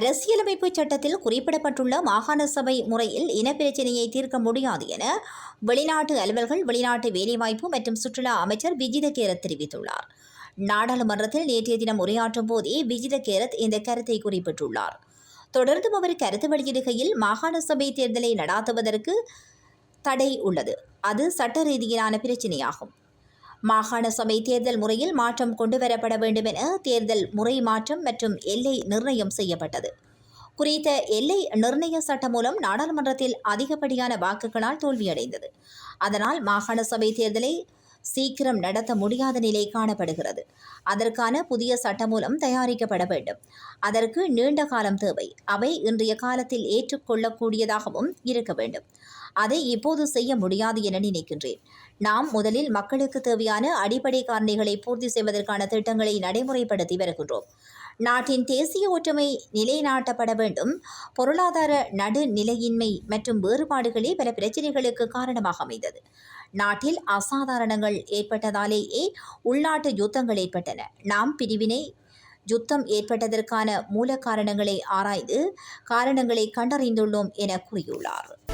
அரசியலமைப்பு சட்டத்தில் குறிப்பிடப்பட்டுள்ள மாகாண சபை முறையில் இனப்பிரச்சினையை தீர்க்க முடியாது என வெளிநாட்டு அலுவல்கள் வெளிநாட்டு வேலைவாய்ப்பு மற்றும் சுற்றுலா அமைச்சர் விஜித கேரத் தெரிவித்துள்ளார். நாடாளுமன்றத்தில் நேற்றைய தினம் உரையாற்றும் போதே விஜித கேரத் இந்த கருத்தை குறிப்பிட்டுள்ளார். தொடர்ந்தும் அவர் கருத்து வெளியிடுகையில் மாகாண சபை தேர்தலை நடாத்துவதற்கு தடை உள்ளது. அது சட்ட ரீதியிலான பிரச்சினையாகும். மாகாண சபை தேர்தல் முறையில் மாற்றம் கொண்டுவரப்பட வேண்டும் என தேர்தல் முறை மாற்றம் மற்றும் எல்லை நிர்ணயம் செய்யப்பட்டது. குறித்த எல்லை நிர்ணய சட்டம் மூலம் நாடாளுமன்றத்தில் அதிகப்படியான வாக்குகளால் தோல்வியடைந்தது. அதனால் மாகாண சபை தேர்தலை சீக்கிரம் நடத்த முடியாத நிலை காணப்படுகிறது. அதற்கான புதிய சட்டமூலம் தயாரிக்கப்பட வேண்டும். அதற்கு நீண்ட காலம் தேவை. அவை இன்றைய காலத்தில் ஏற்றுக்கொள்ளக்கூடியதாகவும் இருக்க வேண்டும். அதை இப்போது செய்ய முடியாது என நினைக்கின்றேன். நாம் முதலில் மக்களுக்கு தேவையான அடிப்படை காரணிகளை பூர்த்தி செய்வதற்கான திட்டங்களை நடைமுறைப்படுத்தி வருகின்றோம். நாட்டின் தேசிய ஒற்றுமை நிலைநாட்டப்பட வேண்டும். பொருளாதார நடுநிலையின்மை மற்றும் வேறுபாடுகளே பல பிரச்சனைகளுக்கு காரணமாக அமைந்தது. நாட்டில் அசாதாரணங்கள் ஏற்பட்டதாலேயே உள்நாட்டு யுத்தங்கள் ஏற்பட்டன. நாம் பிரிவினை யுத்தம் ஏற்பட்டதற்கான மூல காரணங்களை ஆராய்ந்து காரணங்களை கண்டறிந்துள்ளோம் என கூறியுள்ளார்.